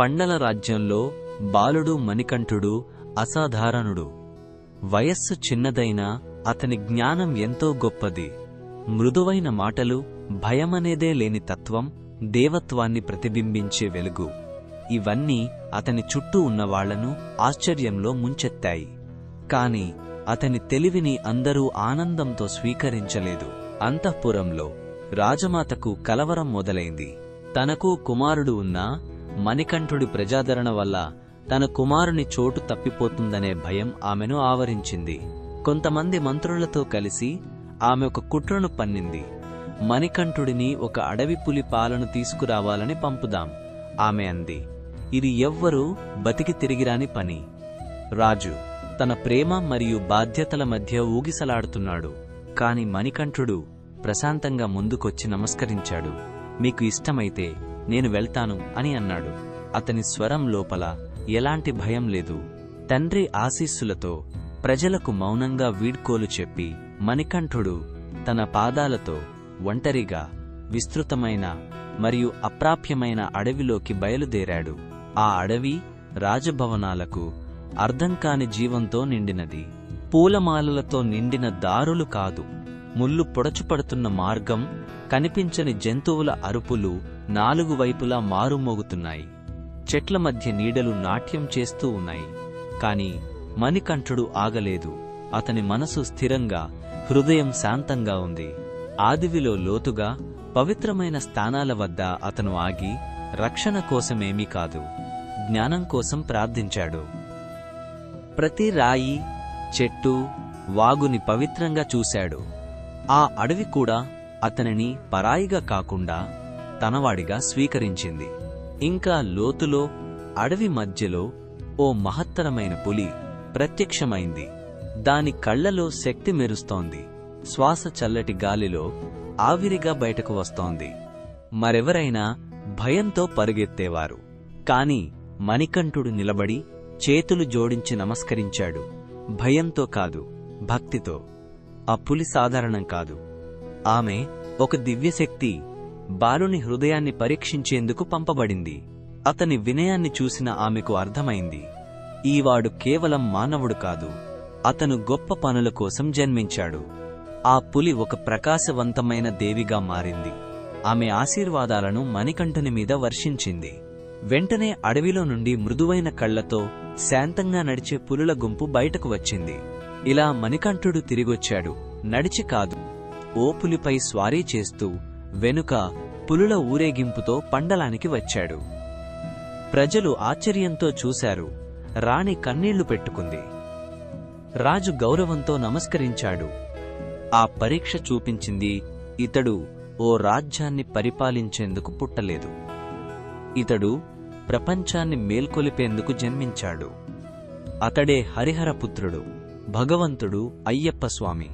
పండల రాజ్యంలో బాలుడు మణికంఠుడు అసాధారణుడు. వయస్సు చిన్నదైనా అతని జ్ఞానం ఎంతో గొప్పది. మృదువైన మాటలు భయమనేదే లేని తత్వం దేవత్వాన్ని ప్రతిబింబించే వెలుగు. ఇవన్నీ అతని చుట్టూ ఉన్నవాళ్ళను ఆశ్చర్యంలో ముంచెత్తాయి. కాని అతని తెలివిని అందరూ ఆనందంతో స్వీకరించలేదు. అంతఃపురంలో రాజమాతకు కలవరం మొదలైంది. తనకు కుమారుడు ఉన్నా మణికంఠుడి ప్రజాదరణ వల్ల తన కుమారుని చోటు తప్పిపోతుందనే భయం ఆమెను ఆవరించింది. కొంతమంది మంత్రులతో కలిసి ఆమె ఒక కుట్రను పన్నింది. మణికంఠుడిని ఒక అడవి పులి పాలను తీసుకురావాలని పంపుదాం ఆమె అంది. ఇది ఎవ్వరూ బతికి తిరిగిరాని పని. రాజు తన ప్రేమ మరియు బాధ్యతల మధ్య ఊగిసలాడుతున్నాడు. కాని మణికంఠుడు ప్రశాంతంగా ముందుకొచ్చి నమస్కరించాడు. మీకు ఇష్టమైతే నేను వెళ్తాను అని అన్నాడు. అతని స్వరం లోపల ఎలాంటి భయం లేదు. తండ్రి ఆశీస్సులతో ప్రజలకు మౌనంగా వీడ్కోలు చెప్పి మణికంఠుడు తన పాదాలతో ఒంటరిగా విస్తృతమైన మరియు అప్రాప్యమైన అడవిలోకి బయలుదేరాడు. ఆ అడవి రాజభవనాలకు అర్థం కాని జీవంతో నిండినది. పూలమాలలతో నిండిన దారులు కాదు. ముళ్ళు పొడచుపడుతున్న మార్గం కనిపించని జంతువుల అరుపులు నాలుగు వైపులా మారుమోగుతున్నాయి. చెట్ల మధ్య నీడలు నాట్యం చేస్తూ ఉన్నాయి. కాని మణికంఠుడు ఆగలేదు. అతని మనసు స్థిరంగా హృదయం శాంతంగా ఉంది. ఆదివిలో లోతుగా పవిత్రమైన స్థానాల వద్ద అతను ఆగి రక్షణ కోసమేమీ కాదు జ్ఞానం కోసం ప్రార్థించాడు. ప్రతి రాయి చెట్టు వాగుని పవిత్రంగా చూశాడు. ఆ అడవి కూడా అతనిని పరాయిగా కాకుండా తనవాడిగా స్వీకరించింది. ఇంకా లోతులో అడవి మధ్యలో ఓ మహత్తరమైన పులి ప్రత్యక్షమైంది. దాని కళ్ళలో శక్తి మెరుస్తోంది. శ్వాస చల్లటి గాలిలో ఆవిరిగా బయటకు వస్తోంది. మరెవరైనా భయంతో పరుగెత్తేవారు. కాని మణికంఠుడు నిలబడి చేతులు జోడించి నమస్కరించాడు. భయంతో కాదు భక్తితో. ఆ పులి సాధారణం కాదు. ఆమె ఒక దివ్యశక్తి బాలుని హృదయాన్ని పరీక్షించేందుకు పంపబడింది. అతని వినయాన్ని చూసిన ఆమెకు అర్థమైంది. ఈవాడు కేవలం మానవుడు కాదు. అతను గొప్ప పనుల కోసం జన్మించాడు. ఆ పులి ఒక ప్రకాశవంతమైన దేవిగా మారింది. ఆమె ఆశీర్వాదాలను మణికంఠుని మీద వర్షించింది. వెంటనే అడవిలో నుండి మృదువైన కళ్ళతో శాంతంగా నడిచే పులుల గుంపు బయటకు వచ్చింది. ఇలా మణికంఠుడు తిరిగొచ్చాడు. నడిచి కాదు. ఓ పులిపై స్వారీ చేస్తూ వెనుక పులుల ఊరేగింపుతో పండలానికి వచ్చాడు. ప్రజలు ఆశ్చర్యంతో చూశారు. రాణి కన్నీళ్ళు పెట్టుకుంది. రాజు గౌరవంతో నమస్కరించాడు. ఆ పరీక్ష చూపించింది ఇతడు ఓ రాజ్యాన్ని పరిపాలించేందుకు పుట్టలేదు. ఇతడు ప్రపంచాన్ని మేల్కొలిపేందుకు జన్మించాడు. అతడే హరిహరపుత్రుడు భగవంతుడు అయ్యప్ప స్వామి.